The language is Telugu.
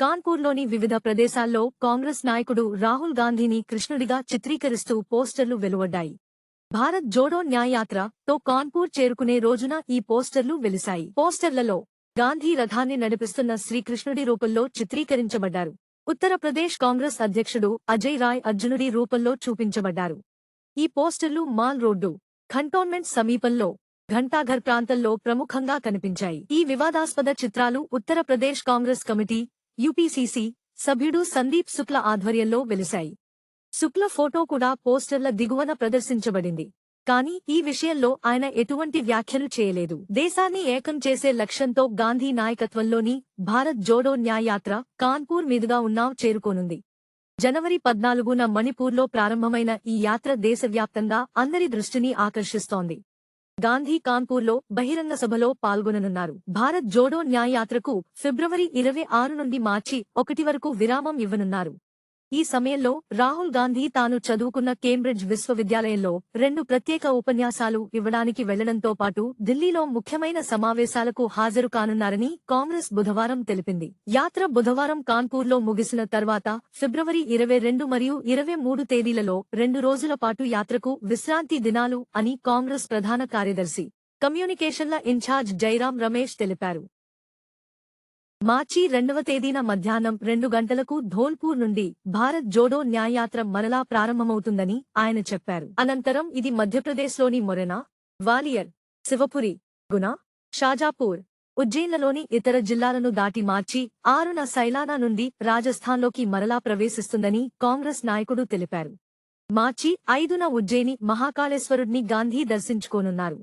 కాన్పూర్లోని వివిధ ప్రదేశాల్లో కాంగ్రెస్ నాయకుడు రాహుల్ గాంధీని కృష్ణుడిగా చిత్రీకరిస్తూ పోస్టర్లు వెలువడ్డాయి. భారత్ జోడో న్యాయయాత్ర తో కాన్పూర్ చేరుకునే రోజున ఈ పోస్టర్లు వెలిశాయి. పోస్టర్లలో గాంధీ రథాన్ని నడిపిస్తున్న శ్రీకృష్ణుడి రూపంలో చిత్రీకరించబడ్డారు. ఉత్తరప్రదేశ్ కాంగ్రెస్ అధ్యక్షుడు అజయ్ రాయ్ అర్జునుడి రూపంలో చూపించబడ్డారు. ఈ పోస్టర్లు మాల్ రోడ్డు కంటోన్మెంట్ సమీపంలో ఘంటాఘర్ ప్రాంతంలో ప్రముఖంగా కనిపించాయి. ఈ వివాదాస్పద చిత్రాలు ఉత్తరప్రదేశ్ కాంగ్రెస్ కమిటీ యూపీసీసీ సభ్యుడు సందీప్ శుక్ల ఆధ్వర్యంలో వెలిశాయి. శుక్ల ఫోటో కూడా పోస్టర్ల దిగువన ప్రదర్శించబడింది. కానీ ఈ విషయంలో ఆయన ఎటువంటి వ్యాఖ్యలు చేయలేదు. దేశాన్ని ఏకం చేసే లక్ష్యంతో గాంధీ నాయకత్వంలోని భారత్ జోడో న్యాయయాత్ర కాన్పూర్ మీదుగా ఉన్నావ్ చేరుకోనుంది. జనవరి పద్నాలుగున మణిపూర్లో ప్రారంభమైన ఈ యాత్ర దేశవ్యాప్తంగా అందరి దృష్టిని ఆకర్షిస్తోంది. గాంధీ కాన్పూర్లో బహిరంగ సభలో పాల్గొననున్నారు. భారత్ జోడో న్యాయయాత్రకు ఫిబ్రవరి ఇరవై ఆరు నుండి మార్చి ఒకటి వరకు విరామం ఇవ్వనున్నారు. ఈ సమయంలో రాహుల్ గాంధీ తాను చదువుకున్న కేంబ్రిడ్జ్ విశ్వవిద్యాలయంలో రెండు ప్రత్యేక ఉపన్యాసాలు ఇవ్వడానికి వెళ్ళడంతో పాటు ఢిల్లీలో ముఖ్యమైన సమావేశాలకు హాజరు కానున్నారని కాంగ్రెస్ బుధవారం తెలిపింది. యాత్ర బుధవారం కాన్పూర్లో ముగిసిన తర్వాత ఫిబ్రవరి ఇరవై రెండు మరియు ఇరవై మూడు తేదీలలో రెండు రోజుల పాటు యాత్రకు విశ్రాంతి దినాలు అని కాంగ్రెస్ ప్రధాన కార్యదర్శి కమ్యూనికేషన్ల ఇన్ఛార్జ్ జైరాం రమేష్ తెలిపారు. మార్చి రెండవ తేదీన మధ్యాహ్నం రెండు గంటలకు ధోల్పూర్ నుండి భారత్ జోడో న్యాయయాత్ర మరలా ప్రారంభమవుతుందని ఆయన చెప్పారు. అనంతరం ఇది మధ్యప్రదేశ్లోని మొరెనా గ్వాలియర్ శివపురి గునా షాజాపూర్ ఉజ్జయిన్లలోని ఇతర జిల్లాలను దాటి మార్చి ఆరున సైలానా నుండి రాజస్థాన్లోకి మరలా ప్రవేశిస్తుందని కాంగ్రెస్ నాయకుడు తెలిపారు. మార్చి ఐదున ఉజ్జయిని మహాకాళేశ్వరుడిని గాంధీ దర్శించుకోనున్నారు.